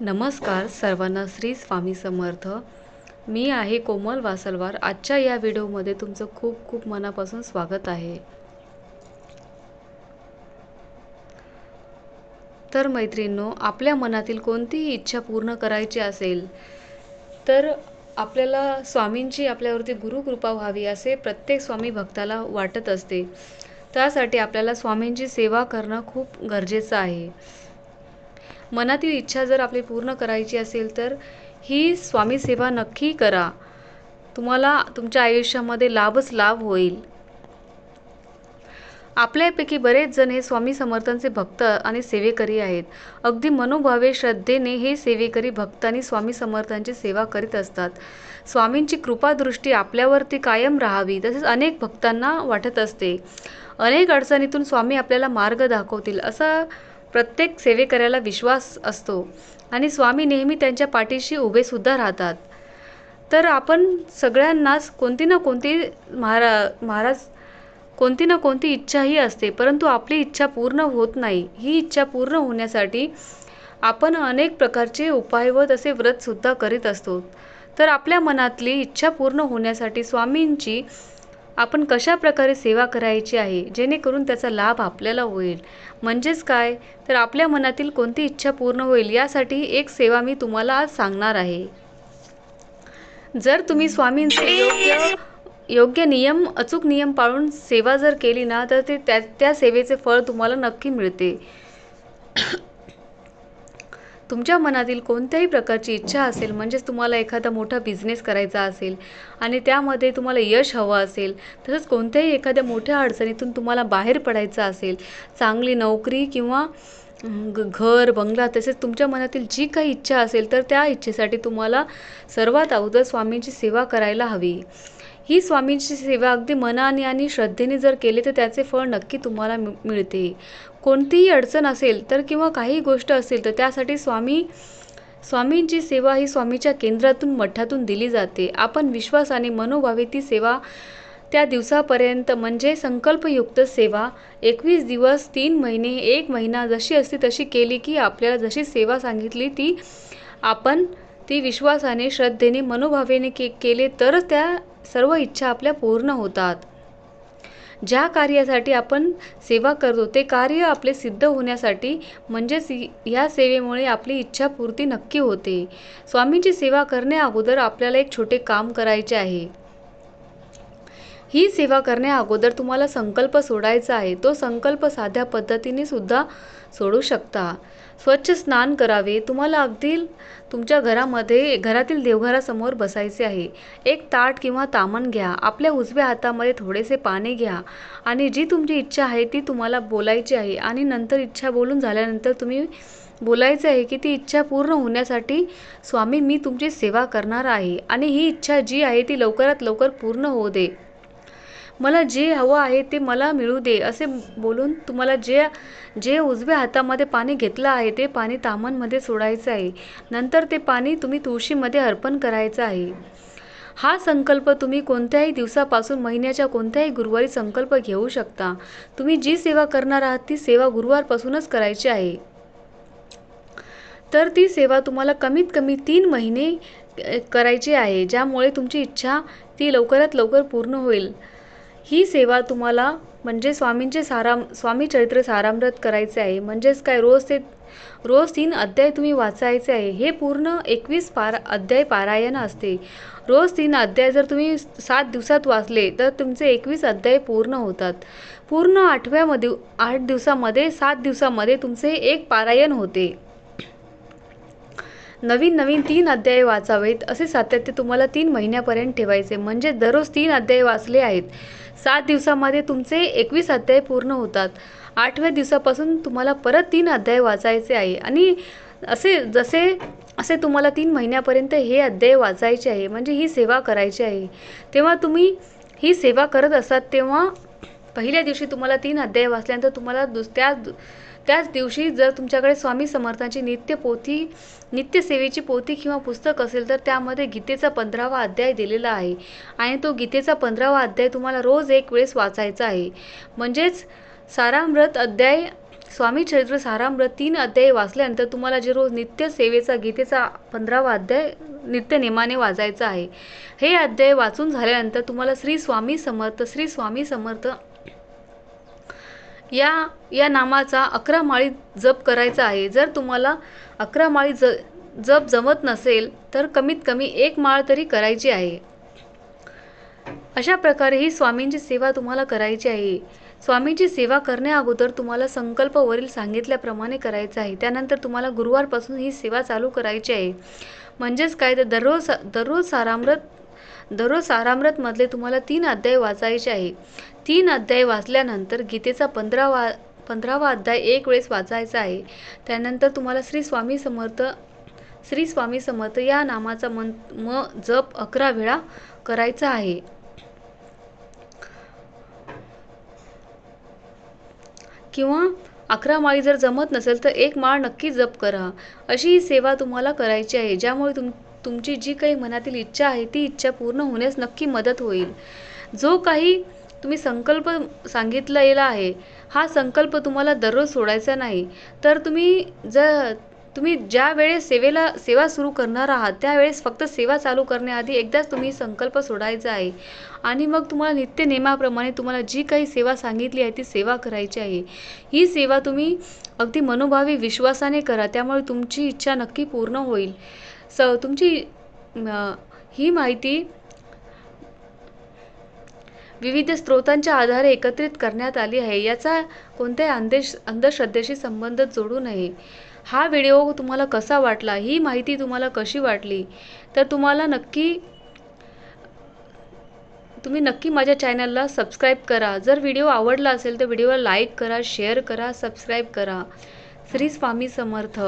नमस्कार सर्वांना श्री स्वामी समर्थ. मी आहे कोमल वासलवार. आजच्या या व्हिडिओमध्ये तुमचं खूप खूप मनापासून स्वागत आहे. तर मैत्रिणींनो आपल्या मनातील कोणतीही इच्छा पूर्ण करायची असेल तर आपल्याला स्वामींची आपल्यावरती गुरुकृपा व्हावी असे प्रत्येक स्वामी भक्ताला वाटत असते. त्यासाठी आपल्याला स्वामींची सेवा करणं खूप गरजेचं आहे. मनातील इच्छा जर आपली पूर्ण करायची असेल तर ही स्वामी सेवा नक्की करा. तुम्हाला तुमच्या आयुष्यामध्ये लाभच लाभ होईल. आपल्यापैकी बरेच जण हे स्वामी समर्थांचे भक्त आणि सेवेकरी आहेत. अगदी मनोभावे श्रद्धेने हे सेवेकरी भक्त आणि स्वामी समर्थांची सेवा करीत असतात. स्वामींची कृपादृष्टी आपल्यावरती कायम राहावी तसेच अनेक भक्तांना वाटत असते. अनेक अडचणीतून स्वामी आपल्याला मार्ग दाखवतील असा प्रत्येक सेवेकऱ्याला विश्वास असतो. आणि स्वामी नेहमी त्यांच्या पाठीशी उभेसुद्धा राहतात. तर आपण सगळ्यांनाच कोणती ना कोणती महारा महाराज कोणती ना कोणती इच्छाही असते. परंतु आपली इच्छा पूर्ण होत नाही. ही इच्छा पूर्ण होण्यासाठी आपण अनेक प्रकारचे उपाय व तसे व्रतसुद्धा करीत असतो. तर आपल्या मनातली इच्छा पूर्ण होण्यासाठी स्वामींची आपण कशा प्रकारे सेवा करायची आहे जेणेकरून त्याचा लाभ आपल्याला होईल? म्हणजेच काय? तर आपल्या मनातील कोणती इच्छा पूर्ण होईल यासाठी एक सेवा मी तुम्हाला आज सांगणार आहे. जर तुम्ही स्वामींचे योग्य योग्य नियम अचूक नियम पाळून सेवा जर केली ना तर ते त्या त्या सेवेचे फळ तुम्हाला नक्की मिळते. तुमच्या मनातील कोणत्याही प्रकारची इच्छा असेल म्हणजेच तुम्हाला एखादा मोठा बिझनेस करायचा असेल आणि त्यामध्ये तुम्हाला यश हवं असेल तसंच कोणत्याही एखाद्या मोठ्या अडचणीतून तुम्हाला बाहेर पडायचं असेल चांगली नोकरी किंवा घर बंगला तसेच तुमच्या मनातील जी काही इच्छा असेल तर त्या इच्छेसाठी तुम्हाला सर्वात अगोदर स्वामींची सेवा करायला हवी. ही स्वामींची सेवा अगदी मनाने आणि श्रद्धेने जर केले तर त्याचे फळ नक्की तुम्हाला मिळते. कोणतीही अडचण असेल तर किंवा काही गोष्ट असेल तर त्यासाठी स्वामी स्वामींची सेवा ही स्वामीच्या केंद्रातून मठातून दिली जाते. आपण विश्वासाने मनोभावे ती सेवा त्या दिवसापर्यंत म्हणजे संकल्पयुक्त सेवा एकवीस दिवस तीन महिने एक महिना जशी असते तशी केली की आपल्याला जशी सेवा सांगितली ती आपण ती विश्वासाने श्रद्धेने मनोभावेने के केले तरच त्या सर्व इच्छा आपल्या पूर्ण होतात. ज्या कार्यासाठी आपण सेवा करतो ते कार्य आपले सिद्ध होण्यासाठी म्हणजेच ह्या सेवेमुळे आपली इच्छा पूर्ती नक्की होते. स्वामींची सेवा करण्या अगोदर आपल्याला एक छोटे काम करायचे आहे. ही सेवा करण्या अगोदर तुम्हाला संकल्प सोडायचा आहे. तो संकल्प साध्या पद्धतीने सुद्धा सोडू शकता. स्वच्छ स्नान करावे. तुम्हाला अगदी तुमच्या घरामध्ये घरातील देवघरासमोर बसायचे आहे. एक ताट किंवा तामण घ्या. आपल्या उजव्या हातामध्ये थोडेसे पाणी घ्या आणि जी तुमची इच्छा आहे ती तुम्हाला बोलायची आहे आणि नंतर इच्छा बोलून झाल्यानंतर तुम्ही बोलायचं आहे की ती इच्छा पूर्ण होण्यासाठी स्वामी मी तुमची सेवा करणार आहे आणि ही इच्छा जी आहे ती लवकरात लवकर पूर्ण होऊ दे. मला जे हवं आहे ते मला मिळू दे असे बोलून तुम्हाला जे जे उजव्या हातामध्ये पाणी घेतलं आहे ते पाणी तामांमध्ये सोडायचं आहे. नंतर ते पाणी तुम्ही तुळशीमध्ये अर्पण करायचं आहे. हा संकल्प तुम्ही कोणत्याही दिवसापासून महिन्याच्या कोणत्याही गुरुवारी संकल्प घेऊ शकता. तुम्ही जी सेवा करणार आहात ती सेवा गुरुवारपासूनच करायची आहे. तर ती सेवा तुम्हाला कमीत कमी तीन महिने करायची आहे ज्यामुळे तुमची इच्छा ती लवकरात लवकर पूर्ण होईल. ही सेवा तुम्हाला म्हणजे स्वामींचे साराम स्वामी चरित्र सारामृत करायचे आहे. म्हणजेच काय रोज ते रोज तीन अध्याय तुम्ही वाचायचे आहे. हे पूर्ण एकवीस पारा अध्याय पारायण असते. रोज तीन अध्याय जर तुम्ही सात दिवसात वाचले तर तुमचे एकवीस अध्याय पूर्ण होतात. पूर्ण आठव्यामध्ये आठ दिवसामध्ये सात दिवसामध्ये तुमचे एक पारायण होते. नवीन नवीन तीन अध्याय वाचावेत असे सातत्य तुम्हाला तीन महिन्यापर्यंत ठेवायचे. म्हणजे दररोज तीन अध्याय वाचले आहेत. सात दिवसामध्ये तुमचे एकवीस अध्याय पूर्ण होतात. आठव्या दिवसापासून तुम्हाला परत तीन अध्याय वाचायचे आहे. आणि असे जसे असे तुम्हाला तीन महिन्यापर्यंत हे अध्याय वाचायचे आहे. म्हणजे ही सेवा करायची आहे. तेव्हा तुम्ही ही सेवा करत असतात तेव्हा पहिल्या दिवशी तुम्हाला तीन अध्याय वाचल्यानंतर तुम्हाला दुस त्या त्याच दिवशी जर तुमच्याकडे स्वामी समर्थांची नित्य पोथी नित्यसेवेची पोथी किंवा पुस्तक असेल तर त्यामध्ये गीतेचा पंधरावा अध्याय दिलेला आहे. आणि तो गीतेचा पंधरावा अध्याय तुम्हाला रोज एक वेळेस वाचायचा आहे. म्हणजेच सारामृत अध्याय स्वामी चरित्र सारामृत तीन अध्याय वाचल्यानंतर तुम्हाला जे रोज नित्य सेवेचा गीतेचा पंधरावा अध्याय नित्य नेमाने वाचायचा आहे. हे अध्याय वाचून झाल्यानंतर तुम्हाला श्री स्वामी समर्थ श्री स्वामी समर्थ या या नामाचा अकरा माळी जप करायचा आहे. जर तुम्हाला अकरा माळी ज जप जमत नसेल तर कमीत कमी एक माळ तरी करायची आहे. अशा प्रकारे ही स्वामींची सेवा तुम्हाला करायची आहे. स्वामींची सेवा करण्या अगोदर तुम्हाला संकल्प वरील सांगितल्याप्रमाणे करायचं आहे. त्यानंतर तुम्हाला गुरुवारपासून ही सेवा चालू करायची आहे. म्हणजेच काय? तर दररोज दररोज सारामृत दररोज सारामृतमधले तुम्हाला तीन अध्याय वाचायचे आहे. तीन अध्याय वाचल्यानंतर गीतेचा पंधरावा पंधरावा अध्याय एक वेळेस वाचायचा आहे. त्यानंतर तुम्हाला श्री स्वामी समर्थ श्री स्वामी समर्थ या नामाचा मन म जप अकरा वेळा करायचा आहे. किंवा अकरा माळी जर जमत नसेल तर एक माळ नक्की जप करा. अशी ही सेवा तुम्हाला करायची आहे. ज्यामुळे तुम तुमची जी काही मनातील इच्छा आहे ती इच्छा पूर्ण होण्यास नक्की मदत होईल. जो काही तुम्ही संकल्प सांगितलेला आहे हा संकल्प तुम्हाला दररोज सोडायचा नाही. तर तुम्ही जर तुम्ही ज्या वेळेस सेवेला सेवा सुरू करणार आहात त्यावेळेस फक्त सेवा चालू करण्याआधी एकदाच तुम्ही संकल्प सोडायचा आहे. आणि मग तुम्हाला नित्य नेमाप्रमाणे तुम्हाला जी काही सेवा सांगितली आहे ती सेवा करायची आहे. ही सेवा तुम्ही अगदी मनोभावी विश्वासाने करा त्यामुळे तुमची इच्छा नक्की पूर्ण होईल. स तुमची ही माहिती विविध स्रोतांच्या आधारे एकत्रित करण्यात आली आहे. याचा कोणत्याही अंधेश अंधश्रद्धेशी संबंध जोडू नये. हा व्हिडिओ तुम्हाला कसा वाटला? ही माहिती तुम्हाला कशी वाटली? तर तुम्हाला नक्की तुम्ही नक्की माझ्या चॅनलला सबस्क्राईब करा. जर व्हिडिओ आवडला असेल तर व्हिडिओला लाईक करा शेअर करा सबस्क्राईब करा. श्री स्वामी समर्थ.